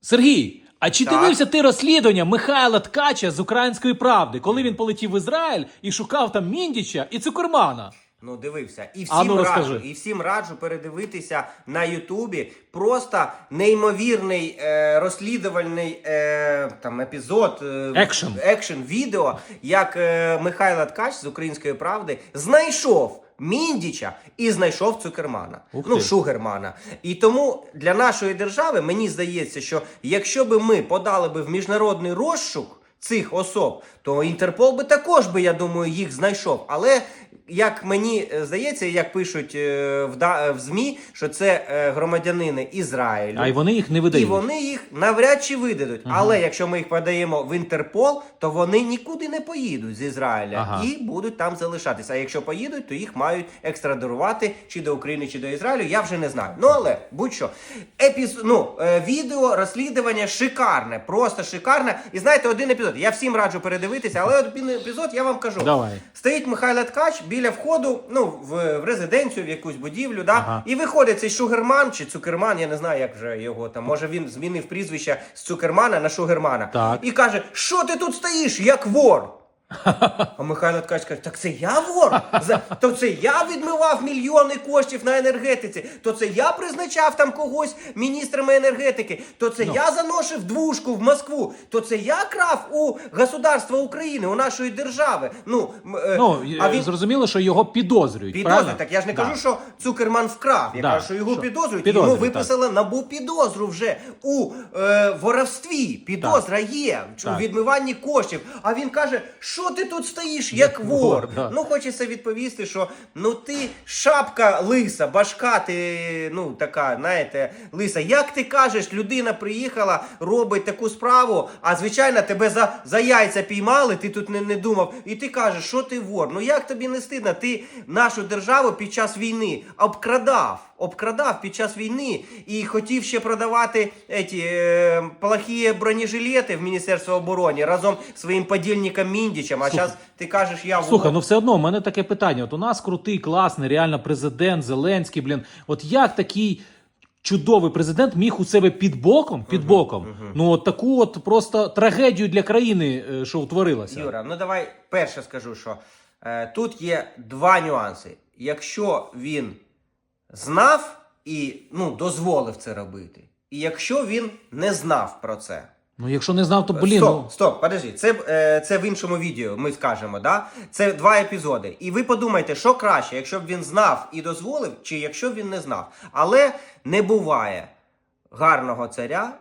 Сергій, а чи Так. дивився ти розслідування Михайла Ткача з української правди, коли він полетів в Ізраїль і шукав там Міндіча і Цукермана? Ну, дивився. І А всім ну, раджу, розкажи. і всім раджу передивитися на Ютубі. Просто неймовірний е, розслідувальний е, там епізод. Е, Екшен. екшен відео, як е, Михайло Ткач з української правди знайшов. Міндіча і знайшов Цукермана, ну. Шугермана. І тому для нашої держави мені здається, що якщо би ми подали би в міжнародний розшук цих особ, то Інтерпол би також би, я думаю, їх знайшов. Але як мені е, здається, як пишуть е, в, в ЗМІ, що це е, громадянини Ізраїлю. А й вони їх не видають. І вони їх навряд чи видадуть. Але якщо ми їх подаємо в Інтерпол, то вони нікуди не поїдуть з Ізраїля Ага. і будуть там залишатися. А якщо поїдуть, то їх мають екстрадирувати чи до України, чи до Ізраїлю. Я вже не знаю. Ну але будь-що. Епіз... Ну, е, відео розслідування шикарне, просто шикарне. І знаєте, один епізод. Я всім раджу передивитися, але один епізод я вам кажу. Давай. Стоїть Михайло Ткач біля входу, ну, в, в резиденцію, в якусь будівлю, да? Ага. і виходить цей Шугерман чи Цукерман, я не знаю, як вже його там. Може він змінив прізвище з Цукермана на Шугермана. Так. І каже: Що ти тут стоїш, як вор? А Михайло Ткач каже, так це я вор? За- То це я відмивав мільйони коштів на енергетиці, то це я призначав там когось міністрами енергетики, то це я заносив двушку в Москву, то це я крав у государства України, у нашої держави. Ну, м, е, Ну, а е, він зрозуміло, що його підозрюють. підозрюють. правильно? Так я ж не Да. кажу, що Цукерман вкрав. Я Да, кажу, що його що підозрюють. підозрюють, Йому виписали набу підозру вже у е, воровстві. Підозра є у відмиванні коштів. А він каже, що ти тут стоїш, як, вор? да. Ну хочеться відповісти, що ну ти шапка лиса, башка, ти ну така, знаєте, лиса. Як ти кажеш, людина приїхала, робить таку справу, а звичайно тебе за, за яйця піймали, ти тут не, не думав, і ти кажеш, що ти вор. Ну як тобі не стидно? Ти нашу державу під час війни обкрадав. Обкрадав під час війни і хотів ще продавати еті, е, плохі бронежилети в Міністерство оборони разом з своїм подільником Міндічем. А зараз ти кажеш, я. Слухай, ну все одно, у мене таке питання. От у нас крутий, класний, реально президент Зеленський, блін. От як такий чудовий президент міг у себе під боком, під боком, ну от таку от просто трагедію для країни, е, що утворилася. Юра, ну давай перше скажу, що е, тут є два нюанси. Якщо він знав і ну, дозволив це робити, і якщо він не знав про це. Ну якщо не знав, то блін. стоп, ну... стоп, подожди. Це, е, це в іншому відео ми скажемо, да? Це два епізоди. І ви подумайте, що краще, якщо б він знав і дозволив, чи якщо б він не знав. Але не буває гарного царя